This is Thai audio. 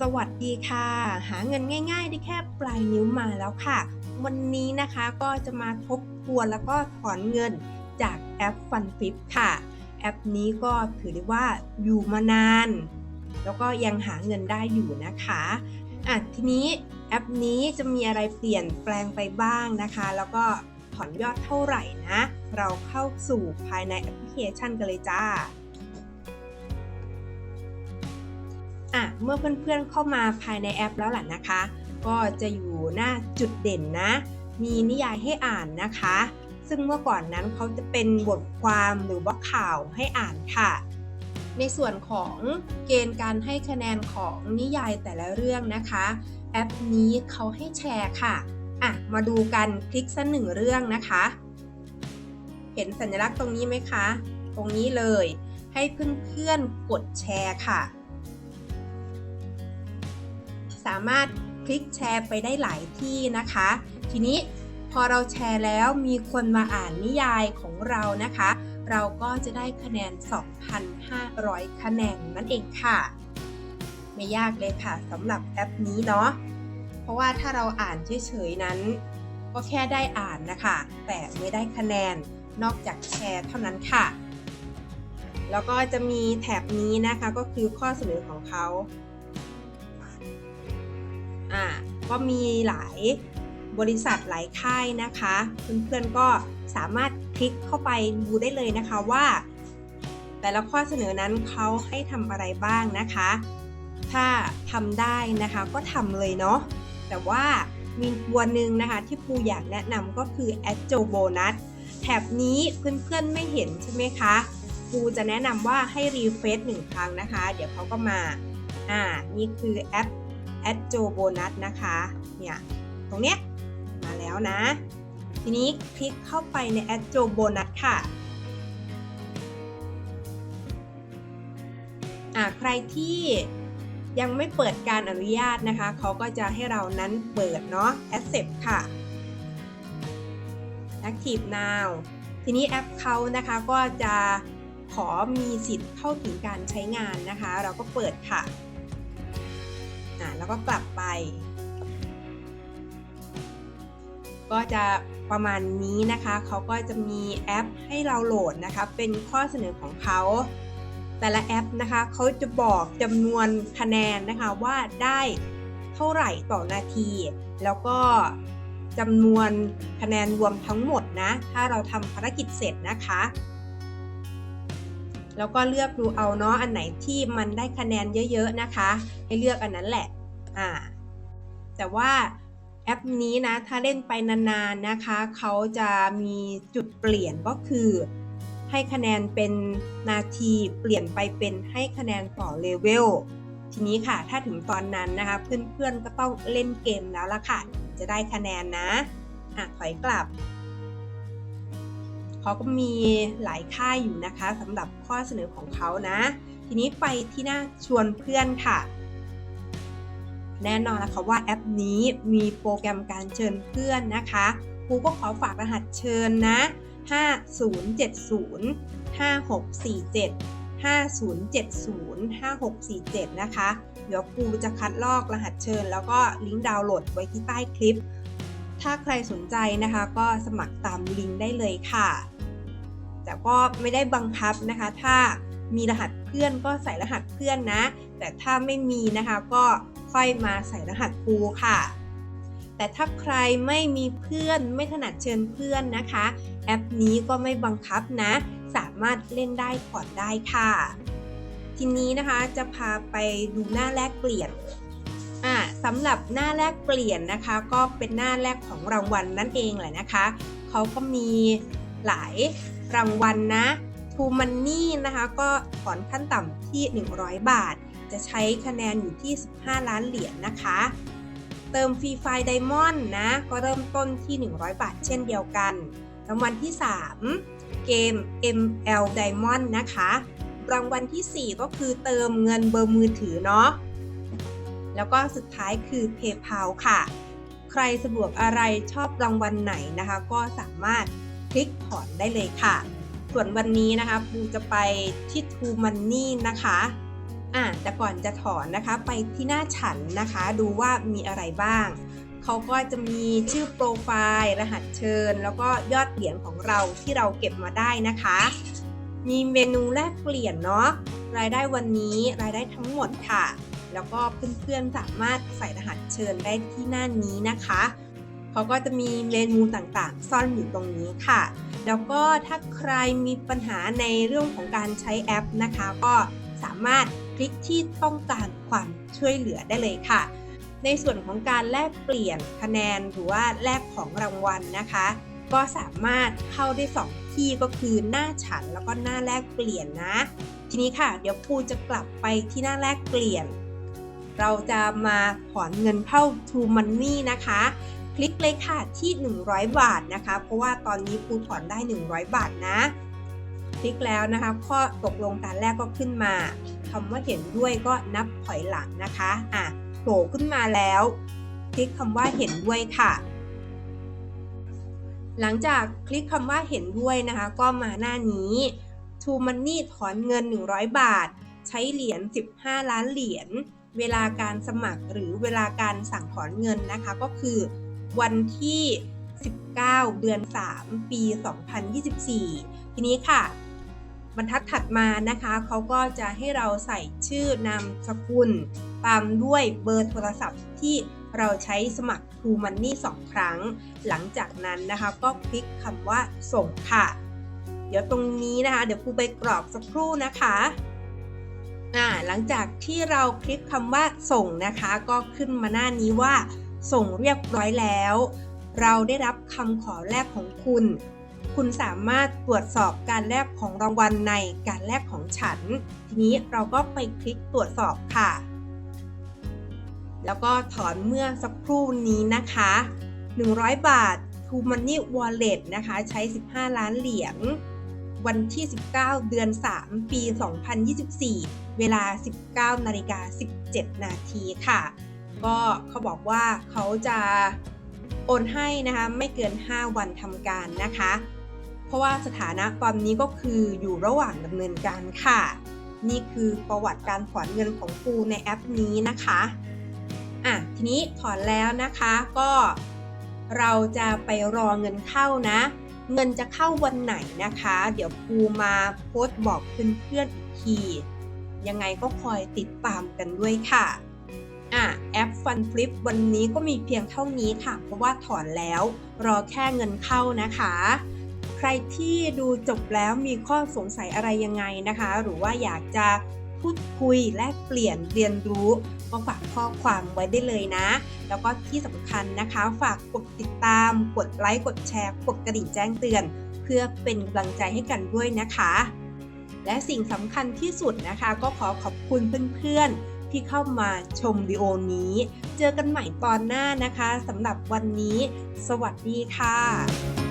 สวัสดีค่ะ หาเงินง่ายๆ ได้แค่ปลายนิ้วมาแล้วค่ะ วันนี้นะคะก็จะมาทบทวนแล้วก็ถอนเงินจากแอป f u n f i p ค่ะ แอปนี้ก็ถือได้ว่าอยู่มานาน แล้วก็ยังหาเงินได้อยู่นะคะอะทีนี้แอปนี้จะมีอะไรเปลี่ยนแปลงไปบ้างนะคะ แล้วก็ถอนยอดเท่าไหร่นะ เราเข้าสู่ภายในแอปพลิเคชันกันเลยจ้า อะเมื่อเพื่อนๆเข้ามาภายในแอปแล้วล่ะนะคะ ก็จะอยู่หน้าจุดเด่นนะ มีนิยายให้อ่านนะคะ ซึ่งเมื่อก่อนนั้นเขาจะเป็นบทความหรือว่าข่าวให้อ่านค่ะ ในส่วนของเกณฑ์การให้คะแนนของนิยายแต่ละเรื่องนะคะ แอปนี้เขาให้แชร์ค่ะอะมาดูกันคลิกสักหนึ่งเรื่องนะคะ เห็นสัญลักษณ์ตรงนี้ไหมคะ ตรงนี้เลยให้เพื่อนๆกดแชร์ค่ะามารถคลิกแชร์ไปได้หลายที่นะคะ ทีนี้พอเราแชร์แล้วมีคนมาอ่านนิยายของเรานะคะ เราก็จะได้คะแนน 2,500 คะแนนนั่นเองค่ะ ไม่ยากเลยค่ะสำหรับแอปนี้เนาะเพราะว่าถ้าเราอ่านเฉยๆนั้น ก็แค่ได้อ่านนะคะ แต่ไม่ได้คะแนนนอกจากแชร์เท่านั้นค่ะ แล้วก็จะมีแถบนี้นะคะก็คือข้อเสนอของเขา ก็มีหลายบริษัทหลายค่ายนะคะ เพื่อนๆก็สามารถคลิกเข้าไปดูได้เลยนะคะว่า แต่ละข้อเสนอนั้นเขาให้ทำอะไรบ้างนะคะ ถ้าทำได้นะคะก็ทำเลยเนาะแต่ว่ามีตัวหนึ่งนะคะที่ครูอยากแนะนำก็คือ a d j o Bonus แถบนี้เพื่อนๆไม่เห็นใช่ไหมคะครูจะแนะนำว่าให้รีเฟซหนึ่งครั้งนะคะ เดี๋ยวเขาก็มา อ่า นี่คือแอป a d j o Bonus นะคะ เนี่ย ตรงเนี้ย มาแล้วนะ ทีนี้คลิกเข้าไปใน a d j o Bonus ค่ะอ่าใครที่ยังไม่เปิดการอนุญาตนะคะ เขาก็จะให้เรานั้นเปิดเนาะ Accept ค่ะ Active Now ทีนี้แอปเขานะคะก็จะขอมีสิทธิ์เข้าถึงการใช้งานนะคะ เราก็เปิดค่ะ แล้วก็กลับไป ก็จะประมาณนี้นะคะ เขาก็จะมีแอปให้เราโหลดนะคะ เป็นข้อเสนอของเขา แต่ละแอปนะคะเขาจะบอกจำนวนคะแนนนะคะว่าได้เท่าไหร่ต่อนาที แล้วก็จำนวนคะแนนรวมทั้งหมดนะ ถ้าเราทำภารกิจเสร็จนะคะ แล้วก็เลือกดูเอาเนาะ อันไหนที่มันได้คะแนนเยอะๆนะคะ ให้เลือกอันนั้นแหละ อ่าแต่ว่าแอปนี้นะ ถ้าเล่นไปนานๆนะคะ เขาจะมีจุดเปลี่ยนก็คือ ให้คะแนนเป็นนาทีเปลี่ยนไปเป็นให้คะแนนต่อเลเวลทีนี้ค่ะ ถ้าถึงตอนนั้นนะคะ เพื่อนๆก็ต้องเล่นเกมแล้วล่ะค่ะ จะได้คะแนนนะอะถอยกลับเขาก็มีหลายค่ายอยู่นะคะสำหรับข้อเสนอของเขานะ ทีนี้ไปที่หน้าชวนเพื่อนค่ะ แน่นอนนะคะว่าแอปนี้มีโปรแกรมการเชิญเพื่อนนะคะครูก็ขอฝากรหัสเชิญนะ 5070 5647 5070 5647 นะคะ เดี๋ยวครูจะคัดลอกรหัสเชิญ แล้วก็ลิงก์ดาวน์โหลดไว้ที่ใต้คลิป ถ้าใครสนใจนะคะ ก็สมัครตามลิงก์ได้เลยค่ะ แต่ก็ไม่ได้บังคับนะคะ ถ้ามีรหัสเพื่อนก็ใส่รหัสเพื่อนนะ แต่ถ้าไม่มีนะคะก็ ค่อยมาใส่รหัสครูค่ะ แต่ถ้าใครไม่มีเพื่อนไม่ถนัดเชิญเพื่อนนะคะ แอปนี้ก็ไม่บังคับนะ สามารถเล่นได้ก่อนได้ค่ะ ทีนี้นะคะจะพาไปดูหน้าแลกเปลี่ยนอ่าสำหรับหน้าแลกเปลี่ยนนะคะ ก็เป็นหน้าแรกของรางวัลนั่นเองแหละนะคะเขาก็มีหลายรางวัลนะทูมันนี่นะคะ ก็ถอนขั้นต่ำที่ 100 บาท จะใช้คะแนนอยู่ที่ 15 ล้านเหรียญนะคะ เติมฟรีไฟไดมอนด์นะ ก็เริ่มต้นที่ 100 บาทเช่นเดียวกันรางวัลที่ 3 เกม ML Diamond นะคะ รางวัลทีสี่ 4 ก็คือเติมเงินเบอร์มือถือเนาะ แล้วก็สุดท้ายคือ PayPal ค่ะ ใครสะดวกอะไรชอบรางวัลไหนนะคะ ก็สามารถคลิกถอนได้เลยค่ะ ส่วนวันนี้นะคะปูจะไปที่ True Money นะคะ อะแต่ก่อนจะถอนนะคะไปที่หน้าฉันนะคะ ดูว่ามีอะไรบ้าง เขาก็จะมีชื่อโปรไฟล์ รหัสเชิญ แล้วก็ยอดเหรียญของเราที่เราเก็บมาได้นะคะ มีเมนูแลกเปลี่ยนเนาะรายได้วันนี้รายได้ทั้งหมดค่ะ แล้วก็เพื่อนๆสามารถใส่รหัสเชิญได้ที่หน้านี้นะคะเขาก็จะมีเมนูต่างๆ ซ่อนอยู่ตรงนี้ค่ะ แล้วก็ถ้าใครมีปัญหาในเรื่องของการใช้แอปนะคะ ก็สามารถ คลิกที่ต้องการความช่วยเหลือได้เลยค่ะ ในส่วนของการแลกเปลี่ยนคะแนนหรือว่าแลกของรางวัลนะคะ ก็สามารถเข้าได้สองที่ก็คือหน้าฉันแล้วก็หน้าแลกเปลี่ยนนะ ทีนี้ค่ะ เดี๋ยวปูจะกลับไปที่หน้าแลกเปลี่ยน เราจะมาถอนเงินเข้า True Money นะคะคลิกเลยค่ะที่ 100 บาทนะคะ เพราะว่าตอนนี้ปูถอนได้ 100 บาทนะ คลิกแล้วนะคะ ข้อตกลงการแรกก็ขึ้นมา คำว่าเห็นด้วยก็นับถอยหลังนะคะอะโผล่ขึ้นมาแล้ว คลิกคำว่าเห็นด้วยค่ะ หลังจากคลิกคำว่าเห็นด้วยนะคะ ก็มาหน้านี้ True Money ถอนเงิน 100 บาท ใช้เหรียญ 15 ล้านเหรียญ เวลาการสมัครหรือเวลาการสั่งถอนเงินนะคะ ก็คือวันที่ 19 เดือน 3 ปี 2024 ทีนี้ค่ะ บรรทัดถัดมานะคะเขาก็จะให้เราใส่ชื่อนามสกุล ตามด้วยเบอร์โทรศัพท์ที่เราใช้สมัคร True Money 2 ครั้ง หลังจากนั้นนะคะก็คลิกคำว่าส่งค่ะ เดี๋ยวตรงนี้นะคะ เดี๋ยวครูไปกรอกสักครู่นะคะอ่าหลังจากที่เราคลิกคำว่าส่งนะคะ ก็ขึ้นมาหน้านี้ว่า ส่งเรียบร้อยแล้ว เราได้รับคำขอแลกของคุณ คุณสามารถตรวจสอบการแลกของรางวัลในการแลกของฉัน ทีนี้เราก็ไปคลิกตรวจสอบค่ะ แล้วก็ถอนเมื่อสักครู่นี้นะคะ 100 บาท True Money Wallet นะคะ ใช้ 15 ล้านเหรียญ วันที่ 19 เดือน 3 ปี 2024 เวลา 19นาฬิกา17 นาทีค่ะ ก็เขาบอกว่าเขาจะโอนให้นะคะ ไม่เกิน 5 วันทำการนะคะ เพราะว่าสถานะตอนนี้ก็คืออยู่ระหว่างดำเนินการค่ะ นี่คือประวัติการถอนเงินของปูในแอปนี้นะคะอะทีนี้ถอนแล้วนะคะก็เราจะไปรอเงินเข้านะ เงินจะเข้าวันไหนนะคะ เดี๋ยวปูมาโพสต์บอกเพื่อนๆอีกทียังไงก็คอยติดตามกันด้วยค่ะอะแอปฟันฟลิปวันนี้ก็มีเพียงเท่านี้ค่ะ เพราะว่าถอนแล้วรอแค่เงินเข้านะคะ ใครที่ดูจบแล้วมีข้อสงสัยอะไรยังไงนะคะ หรือว่าอยากจะพูดคุยแลกเปลี่ยนเรียนรู้ก็ฝากข้อความไว้ได้เลยนะ แล้วก็ที่สำคัญนะคะ ฝากกดติดตาม กดไลค์ กดแชร์ กดกระดิ่งแจ้งเตือน เพื่อเป็นกำลังใจให้กันด้วยนะคะ และสิ่งสำคัญที่สุดนะคะ ก็ขอขอบคุณเพื่อนๆ ที่เข้ามาชมวิดีโอนี้ เจอกันใหม่ตอนหน้านะคะสำหรับวันนี้ สวัสดีค่ะ